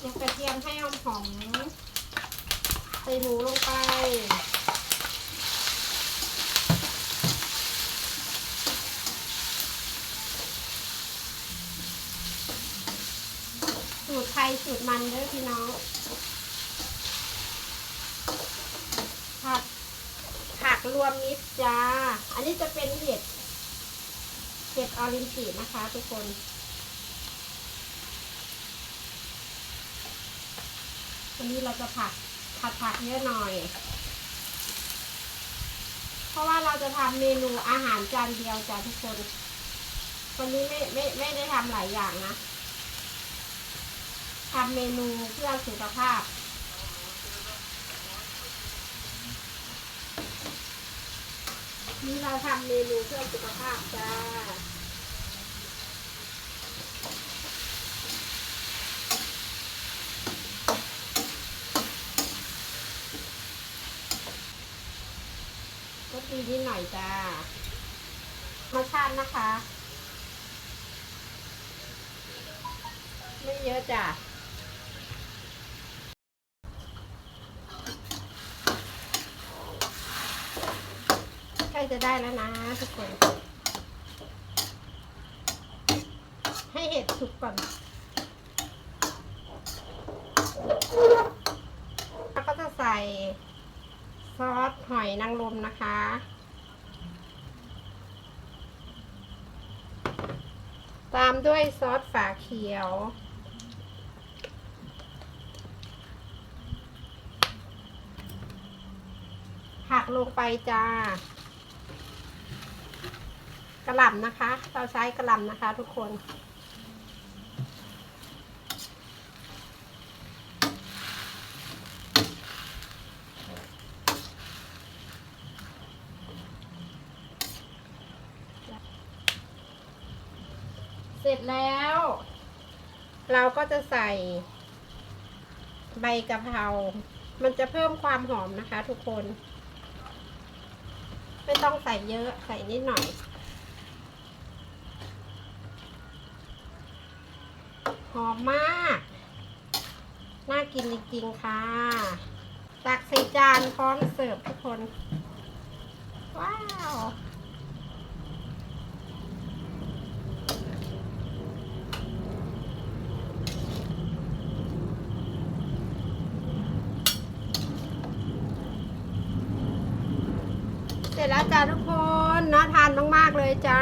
เจียวกระเทียมให้หอมหอมใส่หมูลงไป สูตรไทยสูตรมันเด้อพี่น้อง ผักผักรวมมิตรจ้า อันนี้จะเป็นเห็ด เห็ดออรินจินะคะทุกคน วันนี้เราจะผัดผัดผักเยอะหน่อย เพราะว่าเราจะทำเมนูอาหารจานเดียวจ้ะทุกคน วันนี้ไม่ไม่ไม่ได้ทำหลายอย่างนะทำเมนูเพื่อสุขภาพนี่เราทำเมนูเพื่อสุขภาพจ้า ก็ตีนิดหน่อยจ้ารสชาตินะคะ ไม่เยอะจ้ะใกล้จะได้แล้วนะทุกคน ให้เห็ดสุกก่อนแล้วก็จะใส่ ซอสหอยนางรมนะคะ ตามด้วยซอสฝาเขียว ผักลงไปจ้ากระหล่ำนะคะ เราใช้กระหล่ำนะคะทุกคน ร็จแล้ว เราก็จะใส่ใบกะเพรา มันจะเพิ่มความหอมนะคะ ทุกคน ไม่ต้องใส่เยอะ ใส่นิดหน่อย หอมมาก น่ากินจริงๆค่ะ ตักใส่จานพร้อมเสิร์ฟทุกคน ว้าว เสร็จแล้วจ้าทุกคนน่าทานมาก ๆ เลยจ้า